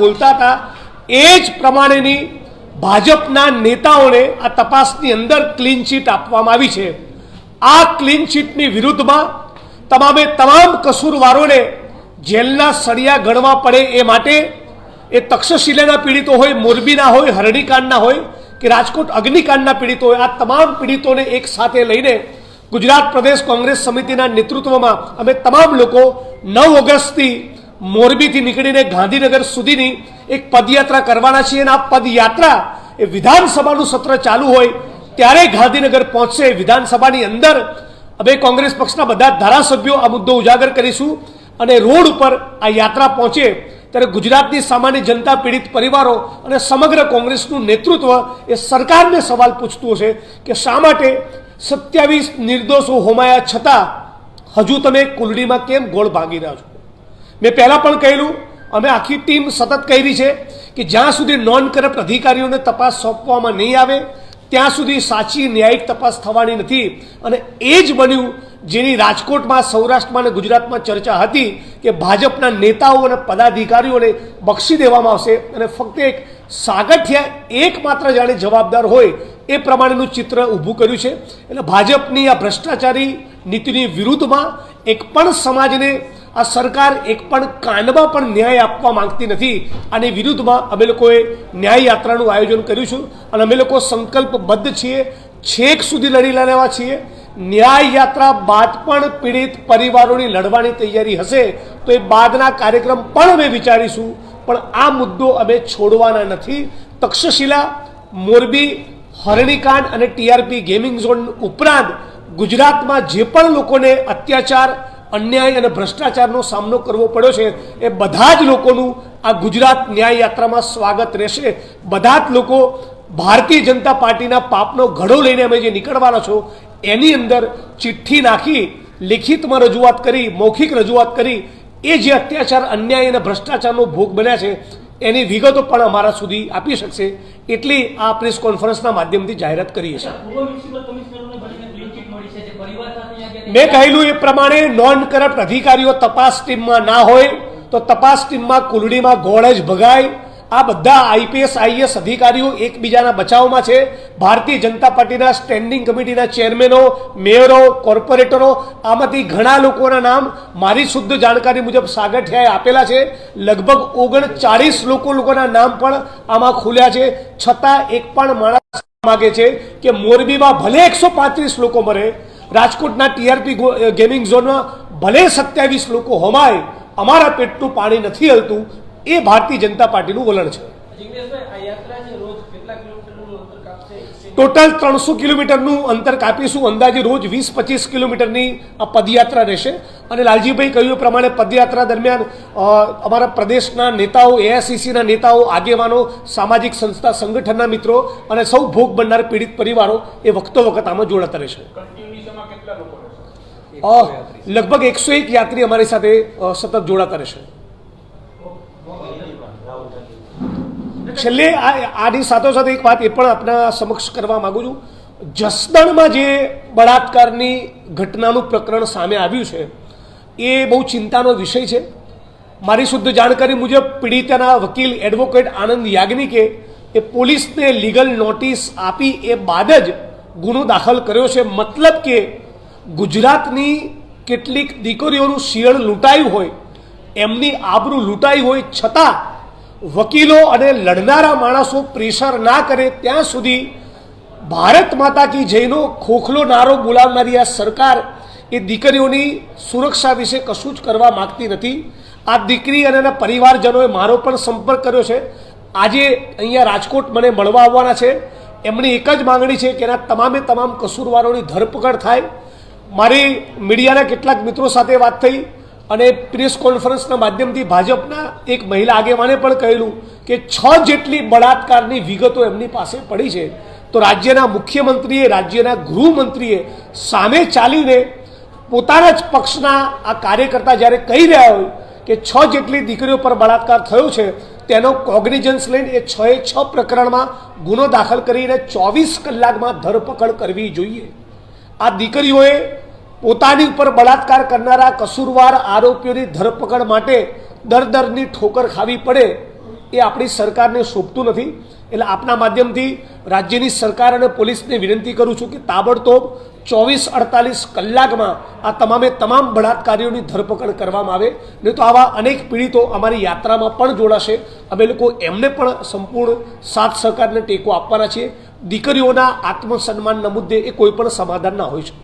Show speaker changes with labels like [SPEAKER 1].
[SPEAKER 1] બોલતા હતા. એ જ પ્રમાણેની ભાજપના નેતાઓને આ તપાસની અંદર ક્લીન ચીટ આપવામાં આવી છે. આ ક્લીન ચીટની વિરુદ્ધમાં તમામે તમામ કસૂરવારોને જેલના સળિયા ગણવા પડે એ માટે એ તક્ષશિલાના પીડિતો હોય, મોરબીના હોય, હરણીકાંડના હોય કે રાજકોટ અગ્નિકાંડના પીડિતો હોય, આ તમામ પીડિતોને એક સાથે લઈને ગુજરાત પ્રદેશ કોંગ્રેસ સમિતિના નેતૃત્વમાં અમે તમામ લોકો નવ ઓગસ્ટથી મોરબીથી નીકળીને ગાંધીનગર સુધીની એક પદયાત્રા કરવાના છીએ અને આ પદયાત્રા એ વિધાનસભાનું સત્ર ચાલુ હોય ત્યારે ગાંધીનગર પહોંચશે. વિધાનસભાની અંદર અમે કોંગ્રેસ પક્ષના બધા ધારાસભ્યો આ મુદ્દો ઉજાગર કરીશું અને રોડ ઉપર આ યાત્રા પહોંચે ત્યારે ગુજરાતની સામાન્ય જનતા, પીડિત પરિવારો અને સમગ્ર કોંગ્રેસનું નેતૃત્વ એ સરકારને સવાલ પૂછતું હશે કે શા માટે સત્યાવીસ નિર્દોષો હોમાયા છતાં હજુ તમે કુલડીમાં કેમ ગોળ ભાંગી રહ્યા છો? મેં પહેલાં પણ કહેલું, અમે આખી ટીમ સતત કરી છે કે જ્યાં સુધી નોન કરપ્ટ અધિકારીઓને તપાસ સોંપવામાં નહીં આવે, ત્યાં સુધી સાચી ન્યાયિક તપાસ થવાની નથી. અને એ જ બન્યું જેની રાજકોટમાં, સૌરાષ્ટ્રમાં અને ગુજરાતમાં ચર્ચા હતી કે ભાજપના નેતાઓ અને પદાધિકારીઓને બક્ષી દેવામાં આવશે. અને ફક્ત એક સાગઠિયા એકમાત્ર જાણે જવાબદાર હોય એ પ્રમાણેનું ચિત્ર ઊભું કર્યું છે. એટલે ભાજપની આ ભ્રષ્ટાચારી નીતિની વિરુદ્ધમાં એક પણ સમાજને આ સરકાર એક પણ કાંડમાં પણ ન્યાય આપવા માંગતી નથી અને વિરુદ્ધમાં અમે લોકોએ ન્યાય યાત્રાનું આયોજન કર્યું છે અને અમે લોકો સંકલ્પબદ્ધ છીએ, છેક સુધી લડી લેવા છીએ. ન્યાય યાત્રા બાદ પણ પીડિત પરિવારોની લડવાની તૈયારી હશે તો એ બાદના કાર્યક્રમ પણ અમે વિચારીશું. પણ આ મુદ્દો અમે છોડવાના નથી. તક્ષશિલા, મોરબી, હરણીકાંડ અને ટીઆરપી ગેમિંગ ઝોન ઉપરાંત ગુજરાતમાં જે પણ લોકોને અત્યાચાર અન્યાય અને ભ્રષ્ટાચારનો સામનો કરવો પડ્યો છે, એ બધા જ લોકોનું આ ગુજરાત ન્યાય યાત્રામાં સ્વાગત રહેશે. બધા જ લોકો ભારતીય જનતા પાર્ટીના પાપનો ઘડો લઈને અમે જે નીકળવાના છો, એની અંદર ચિઠ્ઠી નાખી, લિખિતમાં રજૂઆત કરી, મૌખિક રજૂઆત કરી, એ જે અત્યાચાર, અન્યાય અને ભ્રષ્ટાચારનો ભોગ બન્યા છે એની વિગતો પણ અમારા સુધી આપી શકશે એટલી આ પ્રેસ કોન્ફરન્સના માધ્યમથી જાહેરાત કરીએ છીએ. મેં કહેલું એ પ્રમાણે નોન કરપ્ટ અધિકારીઓ તપાસ ટીમમાં ના હોય તો તપાસ ટીમમાં કુલડીમાં ગોળ જ ભગાય આ બધા આઈપીએસ આઈએસ અધિકારીઓ એકબીજાના બચાવમાં છે. ભારતીય જનતા પાર્ટીના સ્ટેન્ડિંગ કમિટીના ચેરમેનો મેયરો કોર્પોરેટરો આમાંથી ઘણા લોકોના નામ મારી શુદ્ધ જાણકારી મુજબ સાગઠિયાએ આપેલા છે. લગભગ ઓગણચાળીસ લોકો લોકોના નામ પણ આમાં ખુલ્યા છે. છતાં એક પણ માણસ માગે છે કે મોરબીમાં ભલે એકસો પાંત્રીસ લોકો મરે, રાજકોટના ટીઆરપી ગેમિંગ ઝોનમાં ભલે સત્યાવીસ લોકો હોમાય, અમારા પેટનું પાણી નથી હલતું એ ભારતીય જનતા પાર્ટીનું વલણ છે. ટોટલ ત્રણસો કિલોમીટરનું અંતર કાપીશું. અંદાજે રોજ વીસ પચીસ કિલોમીટરની આ પદયાત્રા રહેશે. અને લાલજીભાઈ કહ્યું પ્રમાણે પદયાત્રા દરમિયાન અમારા પ્રદેશના નેતાઓ એઆઈસીસીના નેતાઓ, આગેવાનો, સામાજિક સંસ્થા, સંગઠનના મિત્રો અને સૌ ભોગ બનનાર પીડિત પરિવારો એ વખતો વખત આમાં જોડાતા રહેશે. લગભગ એકસો એક યાત્રી અમારી સાથે સતત જોડાતા રહેશે. છેલ્લે આની સાથોસાથ એક વાત એ પણ આપના સમક્ષ કરવા માંગુ છું. જસદણમાં જે બળાત્કારની ઘટનાનું પ્રકરણ સામે આવ્યું છે, એ બહુ ચિંતાનો વિષય છે. મારી શુદ્ધ જાણકારી મુજબ પીડિતાના વકીલ એડવોકેટ આનંદ યાજ્ઞિકે એ પોલીસને લીગલ નોટિસ આપી એ બાદ જ ગુનો દાખલ કર્યો છે. મતલબ કે ગુજરાતની કેટલીક દીકરીઓનું શિયળ લૂંટાયું હોય, એમની આબરૂ લૂંટાઈ હોય છતાં વકીલો અને લડનારા માણસો પ્રેશર ના કરે ત્યાં સુધી ભારત માતા કી જયનો ખોખલો નારો બોલાવનારી આ સરકાર એ દીકરીઓની સુરક્ષા વિશે કશું જ કરવા માગતી નથી. આ દીકરી અને એના પરિવારજનોએ મારો પણ સંપર્ક કર્યો છે. આજે અહીંયા રાજકોટ મને મળવા આવવાના છે. એમની એક જ માંગણી છે કે એના તમામે તમામ કસૂરવારોની ધરપકડ થાય. મારી મીડિયાના કેટલાક મિત્રો સાથે વાત થઈ. અને પ્રેસ કોન્ફરન્સના માધ્યમથી ભાજપના એક મહિલા આગેવાને પણ કહેલું કે છ જેટલી બળાત્કારની વિગતો એમની પાસે પડી છે, તો રાજ્યના મુખ્યમંત્રીએ, રાજ્યના ગૃહમંત્રીએ સામે ચાલીને પોતાના જ પક્ષના આ કાર્યકર્તા જ્યારે કહી રહ્યા હોય કે છ જેટલી દીકરીઓ પર બળાત્કાર થયો છે, તેનો કોગ્નિજન્સ લઈને એ છ એ છ પ્રકરણમાં ગુનો દાખલ કરીને ચોવીસ કલાકમાં ધરપકડ કરવી જોઈએ. આ દીકરીઓએ પોતાની ઉપર બળાત્કાર કરનારા કસૂરવાર આરોપીઓની ધરપકડ માટે દર દરની ઠોકર ખાવી પડે એ આપણી સરકારને શોભતું નથી. એટલે આપના માધ્યમથી રાજ્યની સરકાર અને પોલીસને વિનંતી કરું છું કે તાબડતોબ ચોવીસ અડતાલીસ કલાકમાં આ તમામે તમામ બળાત્કારીઓની ધરપકડ કરવામાં આવે. નહીં તો આવા અનેક પીડિતો અમારી યાત્રામાં પણ જોડાશે. અમે લોકો એમને પણ સંપૂર્ણ સાથ સહકારને ટેકો આપવાના છીએ. દીકરીઓના આત્મસન્માનના મુદ્દે એ કોઈ પણ સમાધાન ના હોય શકે.